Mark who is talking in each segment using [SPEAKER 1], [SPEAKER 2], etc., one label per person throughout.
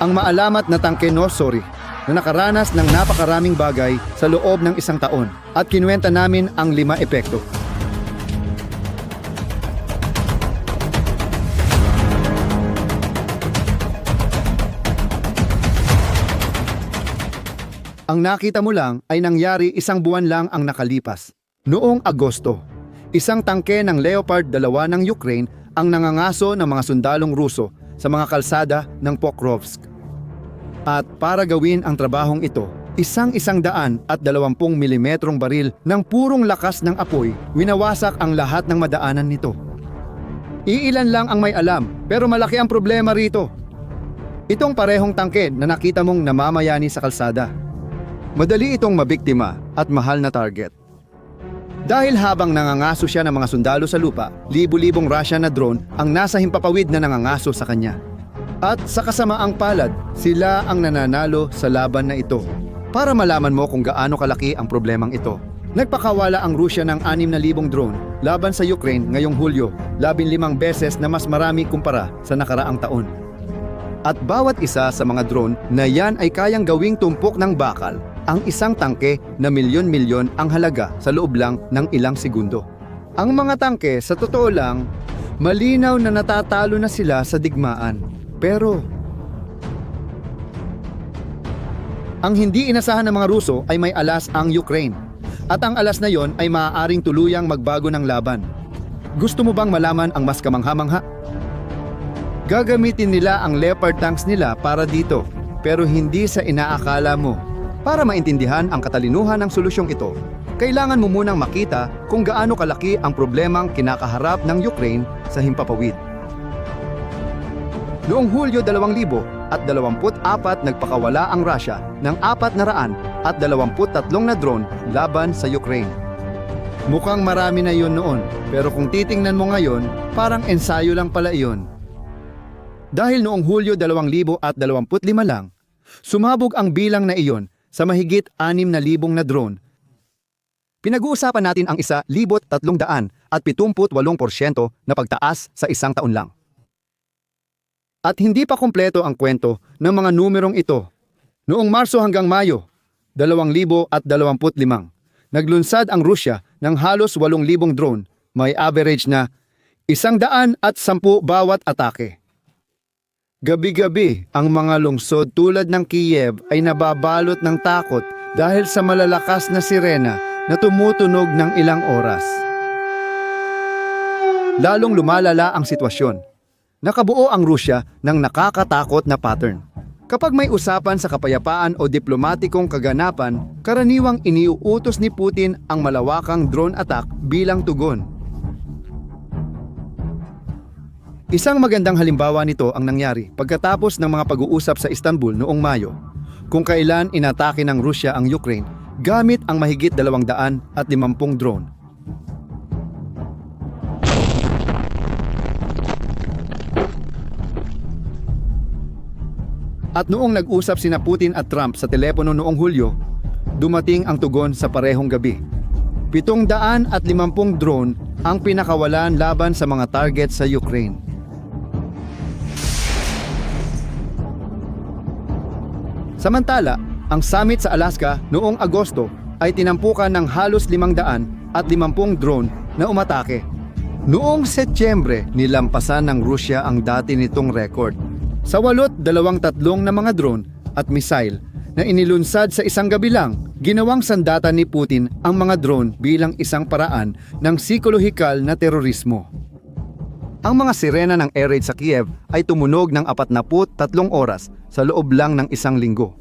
[SPEAKER 1] ang maalamat na tangke Nosori na nakaranas ng napakaraming bagay sa loob ng isang taon at kinuwenta namin ang lima epekto. Ang nakita mo lang ay nangyari isang buwan lang ang nakalipas. Noong Agosto, isang tangke ng Leopard 2 ng Ukraine ang nangangaso ng mga sundalong Ruso sa mga kalsada ng Pokrovsk. At para gawin ang trabahong ito, isang isang daan at dalawampung milimetrong baril ng purong lakas ng apoy, winawasak ang lahat ng madaanan nito. Iilan lang ang may alam, pero malaki ang problema rito. Itong parehong tangke na nakita mong namamayani sa kalsada. Madali itong mabiktima at mahal na target. Dahil habang nangangaso siya ng mga sundalo sa lupa, libu-libong Russian na drone ang nasa himpapawid na nangangaso sa kanya. At sa kasamaang palad, sila ang nananalo sa laban na ito. Para malaman mo kung gaano kalaki ang problemang ito. Nagpakawala ang Rusya ng 6,000 drone laban sa Ukraine ngayong Hulyo, 15 beses na mas marami kumpara sa nakaraang taon. At bawat isa sa mga drone na yan ay kayang gawing tumpok ng bakal ang isang tangke na milyon-milyon ang halaga sa loob lang ng ilang segundo. Ang mga tangke, sa totoo lang, malinaw na natatalo na sila sa digmaan. Pero, ang hindi inasahan ng mga Ruso ay may alas ang Ukraine. At ang alas na yon ay maaaring tuluyang magbago ng laban. Gusto mo bang malaman ang mas kamangha-mangha? Gagamitin nila ang Leopard tanks nila para dito, pero hindi sa inaakala mo. Para maintindihan ang katalinuhan ng solusyong ito, kailangan mo munang makita kung gaano kalaki ang problemang kinakaharap ng Ukraine sa himpapawid. Noong Hulyo 2000 at 24 nagpakawala ang Russia ng 400 at 23 na drone laban sa Ukraine. Mukhang marami na yon noon, pero kung titingnan mo ngayon, parang ensayo lang pala iyon. Dahil noong Hulyo 2025 lang, sumabog ang bilang na iyon sa mahigit 6,000 na drone. Pinag-uusapan natin ang isa 1,300 at 78% na pagtaas sa isang taon lang. At hindi pa kumpleto ang kwento ng mga numerong ito. Noong Marso hanggang Mayo, 2025, naglunsad ang Rusya ng halos 8,000 drone, may average na 110 bawat atake. Gabi-gabi, ang mga lungsod tulad ng Kiev ay nababalot ng takot dahil sa malalakas na sirena na tumutunog ng ilang oras. Lalong lumalala ang sitwasyon. Nakabuo ang Rusya ng nakakatakot na pattern. Kapag may usapan sa kapayapaan o diplomatikong kaganapan, karaniwang iniuutos ni Putin ang malawakang drone attack bilang tugon. Isang magandang halimbawa nito ang nangyari pagkatapos ng mga pag-uusap sa Istanbul noong Mayo, kung kailan inatake ng Rusya ang Ukraine gamit ang mahigit 250 drone. At noong nag-usap sina Putin at Trump sa telepono noong Hulyo, dumating ang tugon sa parehong gabi. 750 drone ang pinakawalan laban sa mga target sa Ukraine. Samantala, ang summit sa Alaska noong Agosto ay tinampukan ng halos 500 at 50 drone na umatake. Noong Setyembre, nilampasan ng Rusya ang dati nitong record. Sa walot dalawang tatlong na mga drone at missile na inilunsad sa isang gabi lang, ginawang sandata ni Putin ang mga drone bilang isang paraan ng psikolohikal na terorismo. Ang mga sirena ng air raid sa Kiev ay tumunog ng 43 oras sa loob lang ng isang linggo.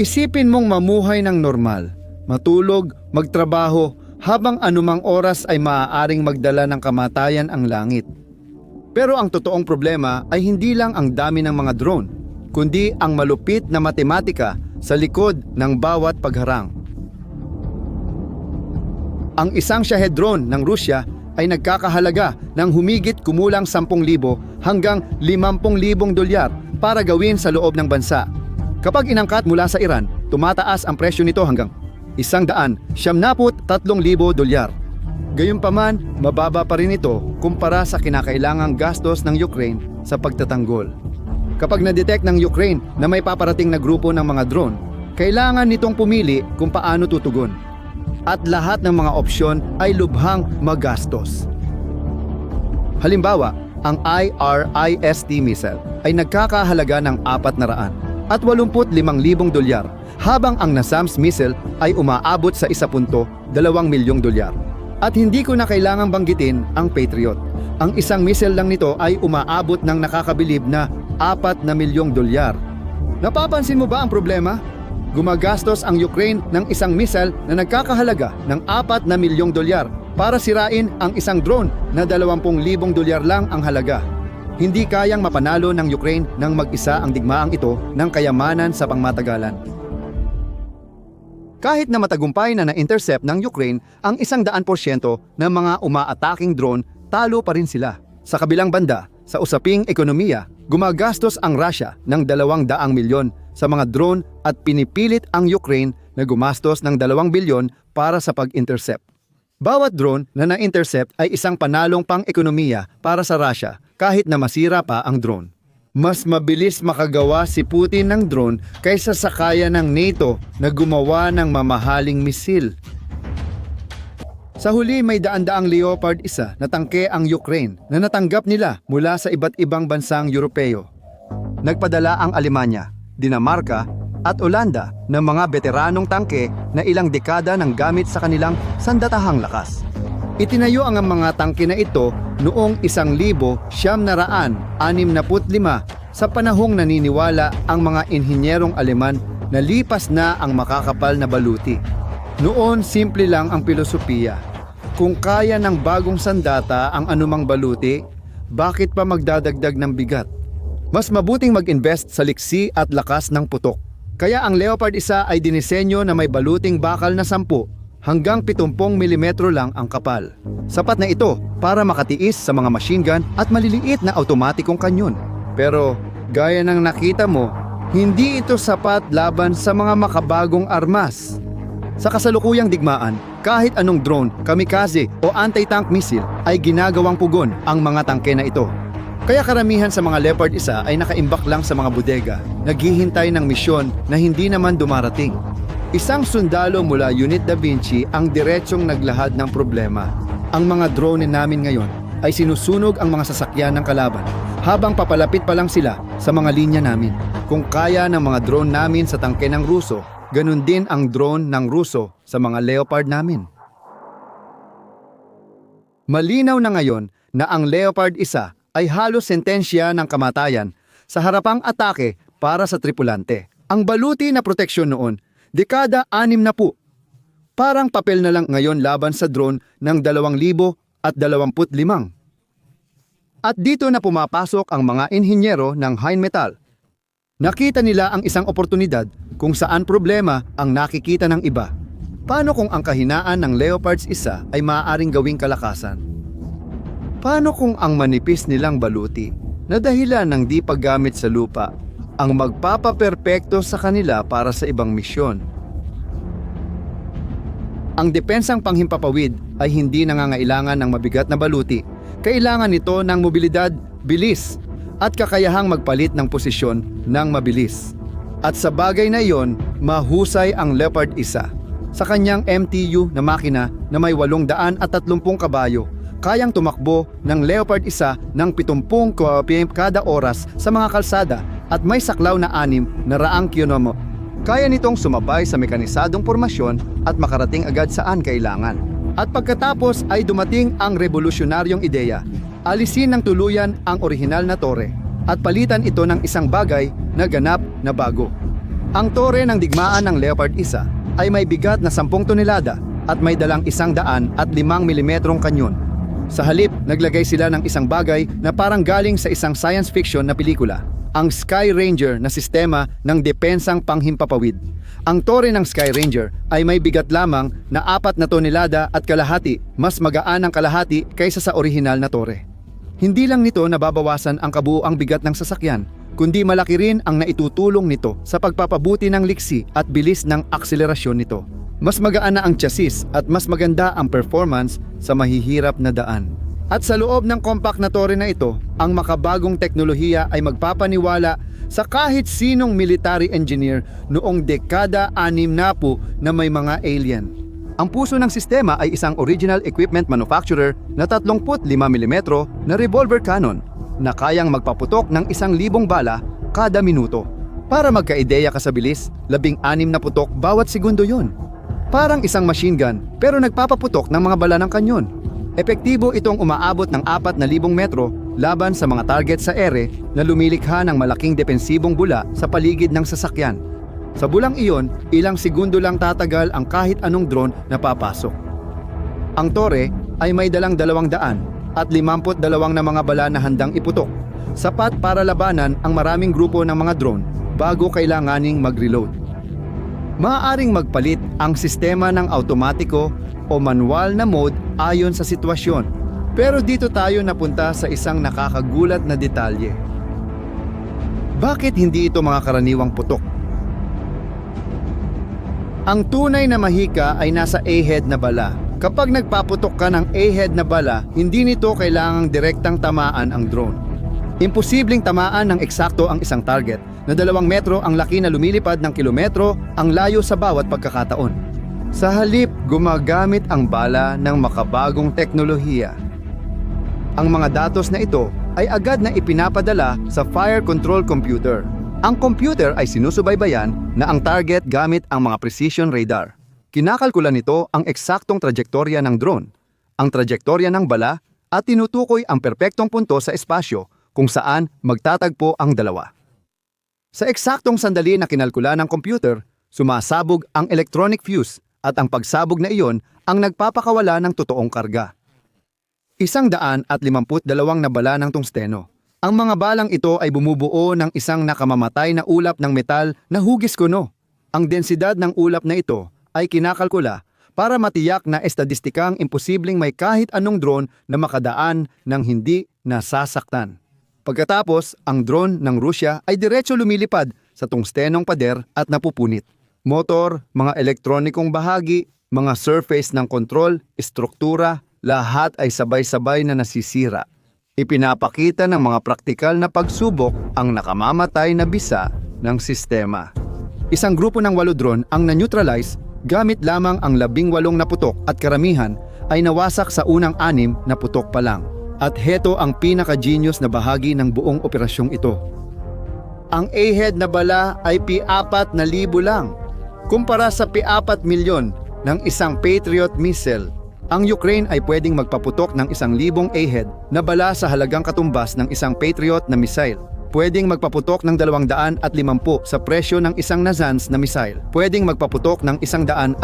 [SPEAKER 1] Isipin mong mamuhay ng normal, matulog, magtrabaho, habang anumang oras ay maaaring magdala ng kamatayan ang langit. Pero ang totoong problema ay hindi lang ang dami ng mga drone, kundi ang malupit na matematika sa likod ng bawat pagharang. Ang isang Shahed drone ng Rusya ay nagkakahalaga ng humigit kumulang 10,000 hanggang 50,000 dolyar para gawin sa loob ng bansa. Kapag inangkat mula sa Iran, tumataas ang presyo nito hanggang 173,000 dolyar. Gayunpaman, mababa pa rin ito kumpara sa kinakailangang gastos ng Ukraine sa pagtatanggol. Kapag na-detect ng Ukraine na may paparating na grupo ng mga drone, kailangan nitong pumili kung paano tutugon. At lahat ng mga opsyon ay lubhang magastos. Halimbawa, ang IRIST missile ay nagkakahalaga ng 400 at 85,000 dolyar habang ang NASAMS missile ay umaabot sa 1.2 milyong dolyar. At hindi ko na kailangang banggitin ang Patriot. Ang isang missile lang nito ay umaabot ng nakakabilib na 4 na milyong dolyar. Napapansin mo ba ang problema? Gumagastos ang Ukraine ng isang missile na nagkakahalaga ng 4 na milyong dolyar para sirain ang isang drone na 20,000 dolyar lang ang halaga. Hindi kayang mapanalo ng Ukraine nang mag-isa ang digmaang ito ng kayamanan sa pangmatagalan. Kahit na matagumpay na na-intercept ng Ukraine ang isang daan porsyento ng mga umaataking drone, talo pa rin sila. Sa kabilang banda, sa usaping ekonomiya, gumagastos ang Russia ng 200 milyon sa mga drone at pinipilit ang Ukraine na gumastos ng 2 bilyon para sa pag-intercept. Bawat drone na na-intercept ay isang panalong pang-ekonomiya para sa Russia kahit na masira pa ang drone. Mas mabilis makagawa si Putin ng drone kaysa sa kaya ng NATO na gumawa ng mamahaling misil. Sa huli may daan-daang Leopard isa na tangke ang Ukraine na natanggap nila mula sa iba't ibang bansang Europeo. Nagpadala ang Alemanya, Dinamarca at Olanda ng mga veteranong tangke na ilang dekada nang gamit sa kanilang sandatahang lakas. Itinayo ang mga tangke na ito noong 1965 sa panahong naniniwala ang mga inhinyerong Aleman na lipas na ang makakapal na baluti. Noon simple lang ang filosofiya. Kung kaya ng bagong sandata ang anumang baluti, bakit pa magdadagdag ng bigat? Mas mabuting mag-invest sa liksi at lakas ng putok. Kaya ang Leopard isa ay dinisenyo na may baluting bakal na 10 hanggang 70 mm lang ang kapal. Sapat na ito para makatiis sa mga machine gun at maliliit na automatikong kanyon. Pero gaya ng nakita mo, hindi ito sapat laban sa mga makabagong armas. Sa kasalukuyang digmaan, kahit anong drone, kamikaze o anti-tank missile ay ginagawang pugon ang mga tangke na ito. Kaya karamihan sa mga Leopard isa ay nakaimbak lang sa mga bodega, naghihintay ng misyon na hindi naman dumarating. Isang sundalo mula Unit Da Vinci ang diretsong naglahad ng problema. Ang mga drone namin ngayon ay sinusunog ang mga sasakyan ng kalaban habang papalapit pa lang sila sa mga linya namin. Kung kaya ng mga drone namin sa tangke ng Ruso, ganun din ang drone ng Ruso sa mga Leopard namin. Malinaw na ngayon na ang Leopard isa ay halos sentensya ng kamatayan sa harapang atake para sa tripulante. Ang baluti na proteksyon noon, dekada anim na po. Parang papel na lang ngayon laban sa drone ng 2,000 at 25. At dito na pumapasok ang mga inhinyero ng Heinmetall. Nakita nila ang isang oportunidad kung saan problema ang nakikita ng iba. Paano kung ang kahinaan ng Leopards isa ay maaaring gawing kalakasan? Paano kung ang manipis nilang baluti na dahilan ng di paggamit sa lupa ang magpapaperpekto sa kanila para sa ibang misyon? Ang depensang panghimpapawid ay hindi nangangailangan ng mabigat na baluti. Kailangan nito ng mobilidad, bilis, at kakayahang magpalit ng posisyon ng mabilis. At sa bagay na iyon, mahusay ang Leopard isa. Sa kanyang MTU na makina na may 830 kabayo, kayang tumakbo ng Leopard isa ng 70 km kada oras sa mga kalsada at may saklaw na anim na raang kilomo. Kaya nitong sumabay sa mekanisadong formasyon at makarating agad saan kailangan. At pagkatapos ay dumating ang revolusyonaryong ideya. Alisin ng tuluyan ang orihinal na tore at palitan ito ng isang bagay na ganap na bago. Ang tore ng digmaan ng Leopard isa ay may bigat na 10 tonelada at may dalang isang daan at 5 milimetrong kanyon. Sa halip, naglagay sila ng isang bagay na parang galing sa isang science fiction na pelikula, ang Sky Ranger na sistema ng depensang panghimpapawid. Ang tore ng Sky Ranger ay may bigat lamang na apat na tonelada at kalahati, mas magaan ang kalahati kaysa sa orihinal na tore. Hindi lang nito nababawasan ang kabuuang bigat ng sasakyan, kundi malaki rin ang naitutulong nito sa pagpapabuti ng liksi at bilis ng akselerasyon nito. Mas magaan na ang chassis at mas maganda ang performance sa mahihirap na daan. At sa loob ng compact na tore na ito, ang makabagong teknolohiya ay magpapaniwala sa kahit sinong military engineer noong dekada anim na po na may mga alien. Ang puso ng sistema ay isang original equipment manufacturer na 35mm na revolver cannon na kayang magpaputok ng isang libong bala kada minuto. Para magkaideya ka sa bilis, labing anim na putok bawat segundo yon. Parang isang machine gun pero nagpapaputok ng mga bala ng kanyon. Epektibo itong umaabot ng 4,000 metro laban sa mga target sa ere na lumilikha ng malaking depensibong bula sa paligid ng sasakyan. Sa bulang iyon, ilang segundo lang tatagal ang kahit anong drone na papasok. Ang tore ay may dalang dalawang daan at 52 na mga bala na handang iputok. Sapat para labanan ang maraming grupo ng mga drone bago kailanganing mag-reload. Maaaring magpalit ang sistema ng automatiko o manual na mode ayon sa sitwasyon. Pero dito tayo napunta sa isang nakakagulat na detalye. Bakit hindi ito mga karaniwang putok? Ang tunay na mahika ay nasa A-head na bala. Kapag nagpaputok ka ng A-head na bala, hindi nito kailangang direktang tamaan ang drone. Imposibleng tamaan ng eksakto ang isang target na dalawang metro ang laki na lumilipad ng kilometro ang layo sa bawat pagkakataon. Sa halip, gumagamit ang bala ng makabagong teknolohiya. Ang mga datos na ito ay agad na ipinapadala sa fire control computer. Ang computer ay sinusubaybayan na ang target gamit ang mga precision radar. Kinakalkula nito ang eksaktong trajektorya ng drone, ang trajektorya ng bala at tinutukoy ang perpektong punto sa espasyo kung saan magtatagpo ang dalawa. Sa eksaktong sandali na kinalkula ng computer, sumasabog ang electronic fuse at ang pagsabog na iyon ang nagpapakawala ng totoong karga. Isang daan at limamput dalawang na bala ng tungsteno. Ang mga balang ito ay bumubuo ng isang nakamamatay na ulap ng metal na hugis kuno. Ang densidad ng ulap na ito ay kinakalkula para matiyak na estadistikang imposibleng may kahit anong drone na makadaan ng hindi nasasaktan. Pagkatapos, ang drone ng Rusya ay diretso lumilipad sa tungstenong pader at napupunit. Motor, mga elektronikong bahagi, mga surface ng kontrol, estruktura, lahat ay sabay-sabay na nasisira. Ipinapakita ng mga praktikal na pagsubok ang nakamamatay na bisa ng sistema. Isang grupo ng walo drone ang na-neutralize gamit lamang ang labing walong na putok at karamihan ay nawasak sa unang anim na putok pa lang. At heto ang pinaka-genius na bahagi ng buong operasyong ito. Ang A-head na bala ay pi-apat na libo lang kumpara sa pi-apat milyon ng isang Patriot missile. Ang Ukraine ay pwedeng magpaputok ng isang libong A-head na bala sa halagang katumbas ng isang Patriot na missile. Pwedeng magpaputok ng 250 sa presyo ng isang Nazans na missile. Pwedeng magpaputok ng 112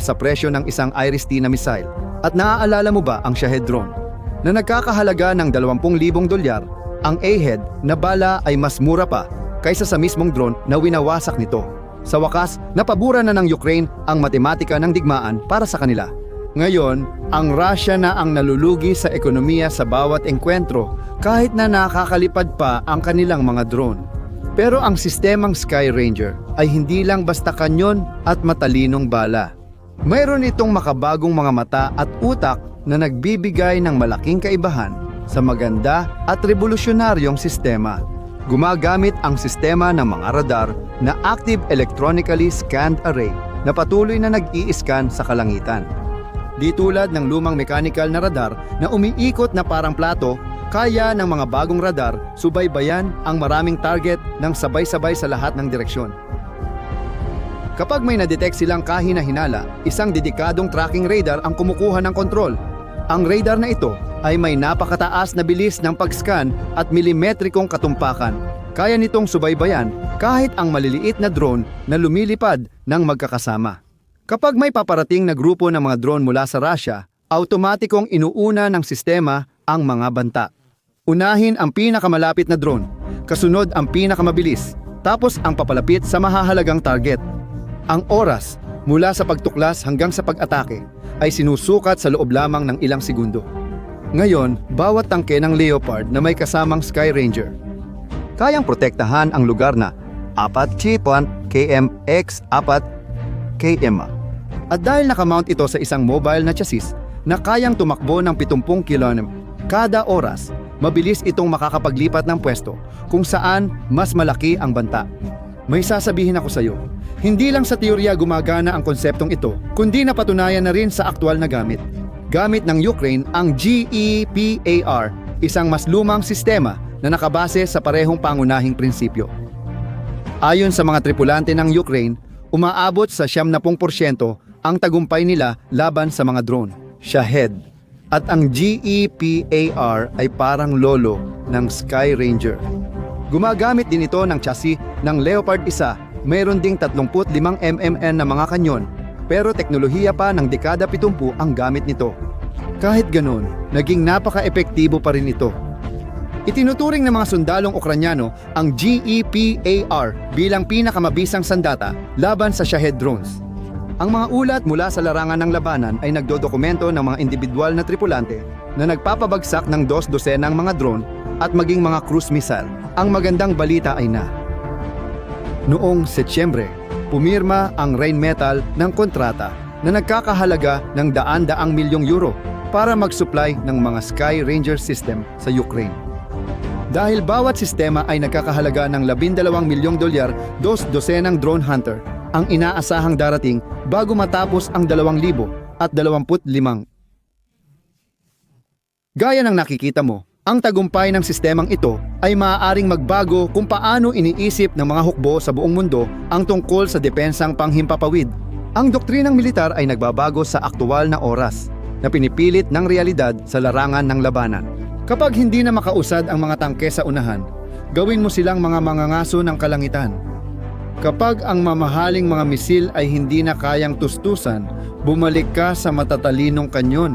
[SPEAKER 1] sa presyo ng isang Iris-T na missile. At naaalala mo ba ang Shahed drone? Na nagkakahalaga ng 20,000 dolyar, ang A-head na bala ay mas mura pa kaysa sa mismong drone na winawasak nito. Sa wakas, napabura na ng Ukraine ang matematika ng digmaan para sa kanila. Ngayon, ang Russia na ang nalulugi sa ekonomiya sa bawat engkwentro kahit na nakakalipad pa ang kanilang mga drone. Pero ang sistemang Sky Ranger ay hindi lang basta kanyon at matalinong bala. Mayroon itong makabagong mga mata at utak na nagbibigay ng malaking kaibahan sa maganda at revolusyonaryong sistema. Gumagamit ang sistema ng mga radar na Active Electronically Scanned Array na patuloy na nag-i-scan sa kalangitan. Di tulad ng lumang mechanical na radar na umiikot na parang plato, kaya ng mga bagong radar subaybayan ang maraming target ng sabay-sabay sa lahat ng direksyon. Kapag may nadetect silang kahina-hinala, isang dedikadong tracking radar ang kumukuha ng kontrol. Ang radar na ito ay may napakataas na bilis ng pag-scan at milimetrikong katumpakan. Kaya nitong subaybayan kahit ang maliliit na drone na lumilipad ng magkakasama. Kapag may paparating na grupo ng mga drone mula sa Russia, automatikong inuuna ng sistema ang mga banta. Unahin ang pinakamalapit na drone, kasunod ang pinakamabilis, tapos ang papalapit sa mahahalagang target. Ang oras mula sa pagtuklas hanggang sa pag-atake ay sinusukat sa loob lamang ng ilang segundo. Ngayon, bawat tangke ng Leopard na may kasamang Sky Ranger, kayang protektahan ang lugar na 4 Chipan KMX 4 km. At dahil nakamount ito sa isang mobile na chassis na kayang tumakbo ng 70 km, Kada oras, mabilis itong makakapaglipat ng pwesto kung saan mas malaki ang banta. May sasabihin ako sa iyo, hindi lang sa teorya gumagana ang konseptong ito, kundi napatunayan na rin sa aktwal na gamit. Gamit ng Ukraine ang GEPAR, isang mas lumang sistema na nakabase sa parehong pangunahing prinsipyo. Ayon sa mga tripulante ng Ukraine, umaabot sa 70% ang tagumpay nila laban sa mga drone, Shahed. At ang GEPAR ay parang lolo ng Sky Ranger. Gumagamit din ito ng chassis ng Leopard 1, mayroon ding 35 mmN na mga kanyon, pero teknolohiya pa ng dekada 70 ang gamit nito. Kahit ganun, naging napaka-epektibo pa rin ito. Itinuturing ng mga sundalong Ukranyano ang GEPAR bilang pinakamabisang sandata laban sa Shahed drones. Ang mga ulat mula sa larangan ng labanan ay nagdodokumento ng mga individual na tripulante na nagpapabagsak ng dos dosenang mga drone at maging mga cruise missile. Ang magandang balita ay na. Noong Setyembre, pumirma ang Rheinmetall ng kontrata na nagkakahalaga ng daan-daang milyong euro para mag-supply ng mga Sky Ranger system sa Ukraine. Dahil bawat sistema ay nagkakahalaga ng 12 milyong dolyar, dos dosenang drone hunter ang inaasahang darating bago matapos ang 2,000 at 25. Gaya ng nakikita mo, ang tagumpay ng sistemang ito ay maaaring magbago kung paano iniisip ng mga hukbo sa buong mundo ang tungkol sa depensang panghimpapawid. Ang doktrinang militar ay nagbabago sa aktual na oras na pinipilit ng realidad sa larangan ng labanan. Kapag hindi na makausad ang mga tangke sa unahan, gawin mo silang mga mangangaso ng kalangitan. Kapag ang mamahaling mga misil ay hindi na kayang tustusan, bumalik ka sa matatalinong kanyon.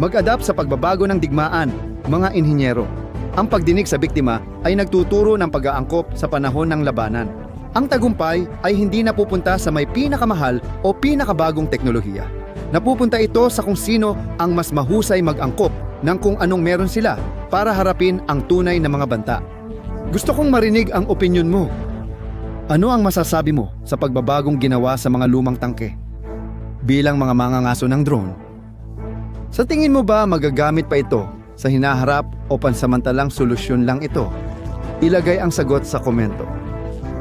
[SPEAKER 1] Mag-adapt sa pagbabago ng digmaan, mga inhinyero. Ang pagdinig sa biktima ay nagtuturo ng pag-aangkop sa panahon ng labanan. Ang tagumpay ay hindi napupunta sa may pinakamahal o pinakabagong teknolohiya. Napupunta ito sa kung sino ang mas mahusay mag-angkop ng kung anong meron sila para harapin ang tunay na mga banta. Gusto kong marinig ang opinyon mo. Ano ang masasabi mo sa pagbabagong ginawa sa mga lumang tangke? Bilang mga mangangaso ng drone, sa tingin mo ba magagamit pa ito sa hinaharap o pansamantalang solusyon lang ito? Ilagay ang sagot sa komento.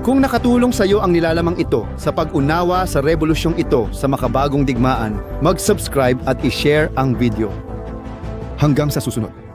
[SPEAKER 1] Kung nakatulong sa iyo ang nilalamang ito sa pag-unawa sa revolusyong ito sa makabagong digmaan, mag-subscribe at i-share ang video. Hanggang sa susunod.